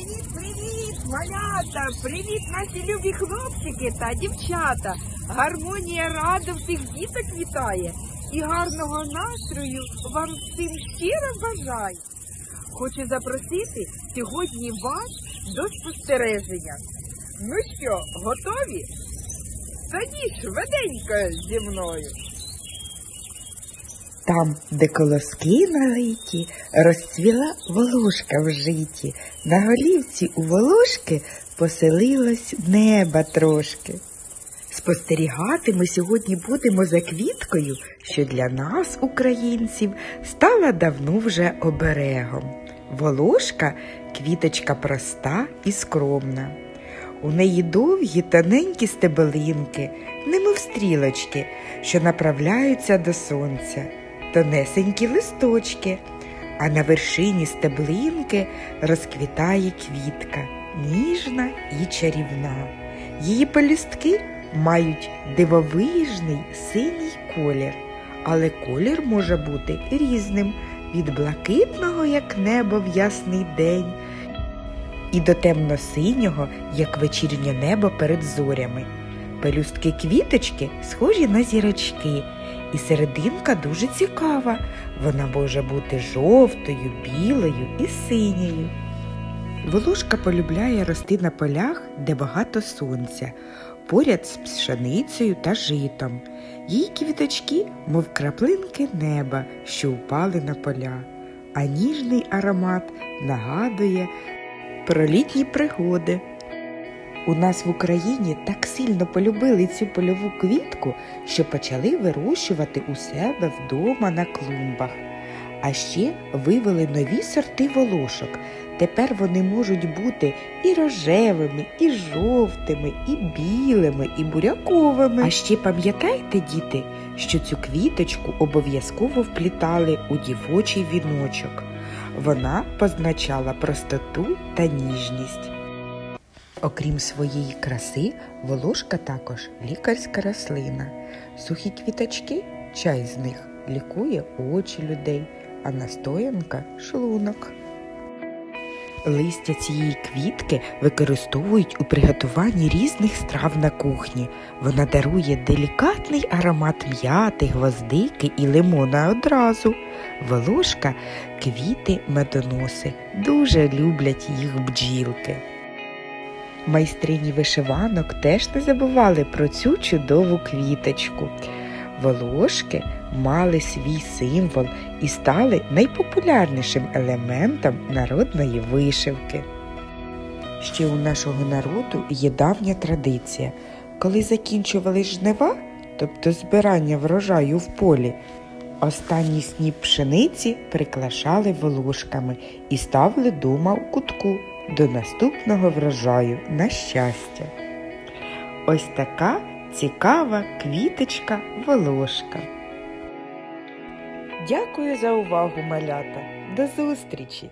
Привіт, привіт, малята! Привіт, наші любі хлопчики та дівчата! Гармонія рада всіх діток вітає і гарного настрою вам всім щиро бажаю. Хочу запросити сьогодні вас до спостереження. Ну що, готові? Тоді швиденько зі мною. Там, де колоски налиті, розцвіла волошка в житі. На голівці у волошки поселилось неба трошки. Спостерігати ми сьогодні будемо за квіткою, що для нас, українців, стала давно вже оберегом. Волошка квіточка проста і скромна. У неї довгі тоненькі стебелинки, немов стрілочки, що направляються до сонця, тонесенькі листочки, а на вершині стеблинки розквітає квітка, ніжна і чарівна. Її пелюстки мають дивовижний синій колір, але колір може бути різним від блакитного, як небо в ясний день, і до темно-синього, як вечірнє небо перед зорями. Пелюстки квіточки схожі на зірочки, і серединка дуже цікава. Вона може бути жовтою, білою і синьою. Волошка полюбляє рости на полях, де багато сонця, поряд з пшеницею та житом. Її квіточки, мов краплинки неба, що впали на поля, а ніжний аромат нагадує про літні пригоди. У нас в Україні так сильно полюбили цю польову квітку, що почали вирощувати у себе вдома на клумбах. А ще вивели нові сорти волошок. Тепер вони можуть бути і рожевими, і жовтими, і білими, і буряковими. А ще пам'ятайте, діти, що цю квіточку обов'язково вплітали у дівочий віночок. Вона позначала простоту та ніжність. Окрім своєї краси, волошка також лікарська рослина. Сухі квіточки, чай з них лікує очі людей, а настоянка шлунок. Листя цієї квітки використовують у приготуванні різних страв на кухні. Вона дарує делікатний аромат м'яти, гвоздики і лимона одразу. Волошка квіти медоноси. Дуже люблять їх бджілки. Майстрині вишиванок теж не забували про цю чудову квіточку. Волошки мали свій символ і стали найпопулярнішим елементом народної вишивки. Ще у нашого народу є давня традиція. Коли закінчували жнива, тобто збирання врожаю в полі, останній сніп пшениці прикрашали волошками і ставили дома у кутку до наступного врожаю на щастя. Ось така цікава квіточка волошка. Дякую за увагу, малята. До зустрічі!